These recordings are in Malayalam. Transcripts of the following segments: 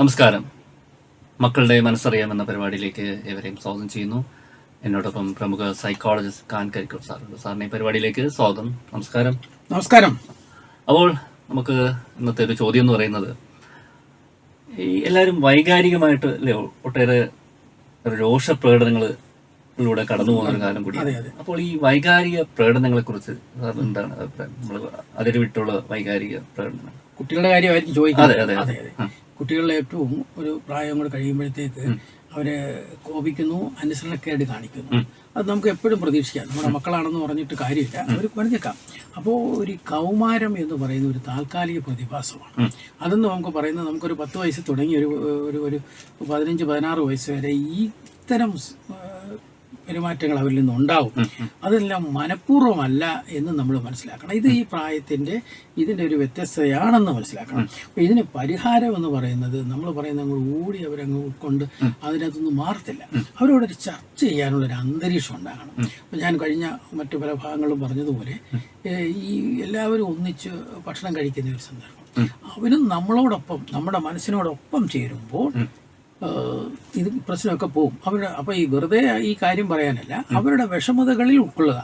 നമസ്കാരം. മക്കളുടെ മനസ്സറിയാം എന്ന പരിപാടിയിലേക്ക് ഏവരെയും സ്വാഗതം ചെയ്യുന്നു. എന്നോടൊപ്പം പ്രമുഖ സൈക്കോളജിസ്റ്റ് കാൻ കരിക്കൂർ സാറുണ്ട് സാറിന് ഈ പരിപാടിയിലേക്ക് സ്വാഗതം. നമസ്കാരം. നമസ്കാരം. അപ്പോൾ നമുക്ക് ഇന്നത്തെ ഒരു ചോദ്യം എന്ന് പറയുന്നത് ഈ എല്ലാവരും വൈകാരികമായിട്ട് അല്ലേ ഒട്ടേറെ രോഷ പ്രകടനങ്ങളിലൂടെ കടന്നു പോകുന്ന ഒരു കാലം കൂടി അപ്പോൾ ഈ വൈകാരിക പ്രകടനങ്ങളെ കുറിച്ച് സാർ എന്താണ് അഭിപ്രായം? നമ്മൾ അതിരുവിട്ടുള്ള വൈകാരിക പ്രകടനങ്ങൾ. കുട്ടികളുടെ കാര്യമായിരിക്കും ചോദിക്കുന്നത്. അതെ അതെ അതെ. അതെ കുട്ടികളിലെ ഏറ്റവും ഒരു പ്രായം കൂടെ കഴിയുമ്പോഴത്തേക്ക് അവർ കോപിക്കുന്നു അനുസരണക്കേട് കാണിക്കുന്നു. അത് നമുക്ക് എപ്പോഴും പ്രതീക്ഷിക്കാം. നമ്മുടെ മക്കളാണെന്ന് പറഞ്ഞിട്ട് കാര്യമില്ല. അവർ പറഞ്ഞേക്കാം. അപ്പോൾ ഒരു കൗമാരം എന്ന് പറയുന്ന ഒരു താൽക്കാലിക പ്രതിഭാസമാണ്. അതെന്ന് നമുക്ക് പറയുന്നത് നമുക്കൊരു പത്ത് വയസ്സ് തുടങ്ങി ഒരു ഒരു ഒരു പതിനഞ്ച് പതിനാറ് വയസ്സ് വരെ ഈ ഇത്തരം പെരുമാറ്റങ്ങൾ അവരിൽ നിന്ന് ഉണ്ടാവും. അതെല്ലാം മനഃപൂർവമല്ല എന്ന് നമ്മൾ മനസ്സിലാക്കണം. ഇത് ഈ പ്രായത്തിന്റെ ഇതിന്റെ ഒരു വ്യത്യസ്തയാണെന്ന് മനസ്സിലാക്കണം. അപ്പോൾ ഇതിന് പരിഹാരം എന്ന് പറയുന്നത് നമ്മൾ പറയുന്ന അങ്ങോട്ട് ഓടി അവരങ്ങ് ഉൾക്കൊണ്ട് അതിനകത്തൊന്നും മാറത്തില്ല. അവരോടൊരു ചർച്ച ചെയ്യാനുള്ള ഒരു അന്തരീക്ഷം ഉണ്ടാകണം. അപ്പോൾ ഞാൻ കഴിഞ്ഞ മറ്റു പല ഭാഗങ്ങളും പറഞ്ഞതുപോലെ ഈ എല്ലാവരും ഒന്നിച്ച് ഭക്ഷണം കഴിക്കുന്ന ഒരു സന്ദർഭം. അവനും നമ്മളോടൊപ്പം നമ്മുടെ മനസ്സിനോടൊപ്പം ചേരുമ്പോൾ ഇത് പ്രശ്നമൊക്കെ പോകും. അവർ അപ്പോൾ ഈ വെറുതെ ഈ കാര്യം പറയാനല്ല അവരുടെ വിഷമതകളിൽ ഉൾക്കൊള്ളുക.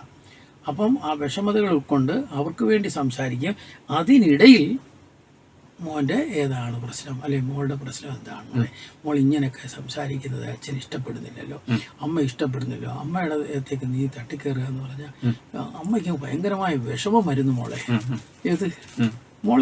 അപ്പം ആ വിഷമതകൾ ഉൾക്കൊണ്ട് അവർക്ക് വേണ്ടി സംസാരിക്കുക. അതിനിടയിൽ മോന്റെ ഏതാണ് പ്രശ്നം? അല്ലെങ്കിൽ മോളുടെ പ്രശ്നം എന്താണ്? മോൾ ഇങ്ങനെയൊക്കെ സംസാരിക്കുന്നത് അച്ഛൻ ഇഷ്ടപ്പെടുന്നില്ലല്ലോ. അമ്മ ഇഷ്ടപ്പെടുന്നില്ലോ അമ്മയുടെ അടുത്തേക്ക് നീ തട്ടിക്കയറുക എന്ന് പറഞ്ഞാൽ അമ്മയ്ക്ക് ഭയങ്കരമായ വിഷമം വരുന്നു മോളെ ഏത്?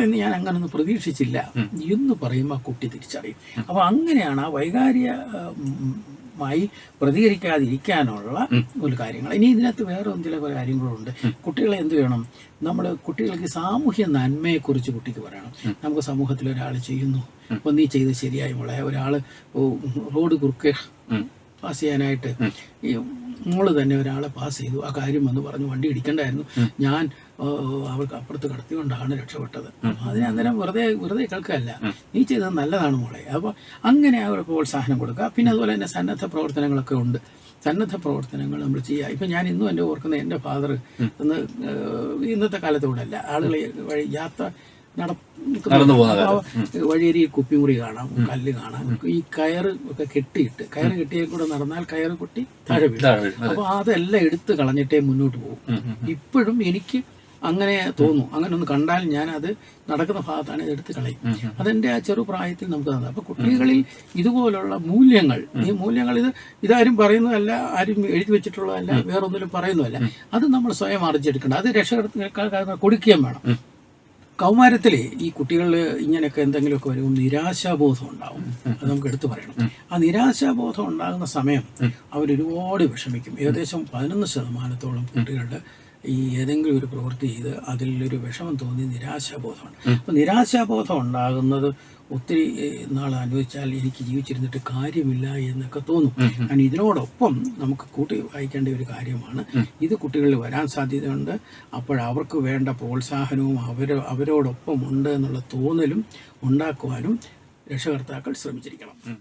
ഇന്ന് ഞാൻ അങ്ങനെ ഒന്നും പ്രതീക്ഷിച്ചില്ല എന്ന് പറയുമ്പോൾ ആ കുട്ടി തിരിച്ചറിയും. അപ്പോൾ അങ്ങനെയാണ് ആ വൈകാരികമായി പ്രതികരിക്കാതിരിക്കാനുള്ള ഒരു കാര്യങ്ങൾ. ഇനി ഇതിനകത്ത് വേറെ ചില കുറേ കാര്യങ്ങളുണ്ട്. കുട്ടികളെ എന്ത് വേണം? നമ്മൾ കുട്ടികൾക്ക് സാമൂഹ്യ നന്മയെക്കുറിച്ച് കുട്ടിക്ക് പറയണം. നമുക്ക് സമൂഹത്തിൽ ഒരാൾ ചെയ്യുന്നു അപ്പോൾ നീ ചെയ്ത് ശരിയായി മോളെ. ഒരാൾ റോഡ് കുറുക്കെ. പാസ് ചെയ്യാനായിട്ട്. ഈ മോൾ തന്നെ ഒരാളെ പാസ് ചെയ്തു. ആ കാര്യം എന്ന് പറഞ്ഞു വണ്ടി ഇടിക്കണ്ടായിരുന്നു. ഞാൻ അവൾക്ക് അപ്പുറത്ത് കടത്തിക്കൊണ്ടാണ് രക്ഷപ്പെട്ടത്. അതിന് അന്നേരം വെറുതെ വെറുതെ കേൾക്കുകയല്ല. നീ ചെയ്തത് നല്ലതാണ് മോളെ. അപ്പോൾ അങ്ങനെ അവർ പ്രോത്സാഹനം കൊടുക്കുക. പിന്നെ അതുപോലെ തന്നെ സന്നദ്ധ പ്രവർത്തനങ്ങളൊക്കെ ഉണ്ട്. സന്നദ്ധ പ്രവർത്തനങ്ങൾ നമ്മൾ ചെയ്യുക. ഇപ്പം ഞാൻ ഇന്നും എന്റെ ഓർക്കുന്ന എന്റെ ഫാദർ ഇന്ന് ഇന്നത്തെ കാലത്തോടെ അല്ല. ആളുകൾ വഴി യാത്ര നടന്നു വഴിയരിയിൽ കുപ്പിമുറി കാണാം കല്ല് കാണാം. ഈ കയറ് ഒക്കെ കെട്ടിയിട്ട് കയറ് കെട്ടിയെ കൂടെ നടന്നാൽ കയറ് കൊട്ടി താഴെ വീഴും. അപ്പൊ അതെല്ലാം എടുത്ത് കളഞ്ഞിട്ടേ മുന്നോട്ട് പോകും. ഇപ്പോഴും എനിക്ക് അങ്ങനെ തോന്നും. അങ്ങനെ ഒന്ന് കണ്ടാൽ ഞാൻ അത് നടക്കുന്ന ഭാഗത്താണ് ഇത് എടുത്ത് കളയും. അതെന്റെ ആ ചെറുപ്രായത്തിൽ നമുക്ക് തന്നെ അപ്പൊ കുട്ടികളിൽ ഇതുപോലുള്ള മൂല്യങ്ങൾ ഈ മൂല്യങ്ങൾ ഇത് ഇതാരും പറയുന്നതല്ല ആരും എഴുതി വെച്ചിട്ടുള്ളതല്ല വേറൊന്നിലും പറയുന്നതല്ല. അത് നമ്മൾ സ്വയം ആർജിച്ചെടുക്കണം അത് രക്ഷകർത്താക്കൾ കൊടുക്കുകയും വേണം. കൗമാരത്തിലെ ഈ കുട്ടികളിൽ ഇങ്ങനെയൊക്കെ എന്തെങ്കിലുമൊക്കെ ഒരു നിരാശാബോധം ഉണ്ടാവും. അത് നമുക്ക് എടുത്തു പറയണം. ആ നിരാശാബോധം ഉണ്ടാകുന്ന സമയം അവരൊരുപാട് വിഷമിക്കും. ഏകദേശം പതിനൊന്ന് ശതമാനത്തോളം കുട്ടികളുടെ ഈ ഏതെങ്കിലും ഒരു പ്രവൃത്തി ചെയ്ത് അതിലൊരു വിഷമം തോന്നി നിരാശാബോധമാണ്. അപ്പോൾ നിരാശാബോധം ഉണ്ടാകുന്നത് ഒത്തിരി നാൾ അനുഭവിച്ചാൽ എനിക്ക് ജീവിച്ചിരുന്നിട്ട് കാര്യമില്ല എന്നൊക്കെ തോന്നും. കാരണം ഇതിനോടൊപ്പം നമുക്ക് കൂട്ടി വായിക്കേണ്ട ഒരു കാര്യമാണ്. ഇത് കുട്ടികളിൽ വരാൻ സാധ്യതയുണ്ട്. അപ്പോഴവർക്ക് വേണ്ട പ്രോത്സാഹനവും അവർ അവരോടൊപ്പം ഉണ്ട് എന്നുള്ള തോന്നലും ഉണ്ടാക്കുവാനും രക്ഷകർത്താക്കൾ ശ്രമിച്ചിരിക്കണം.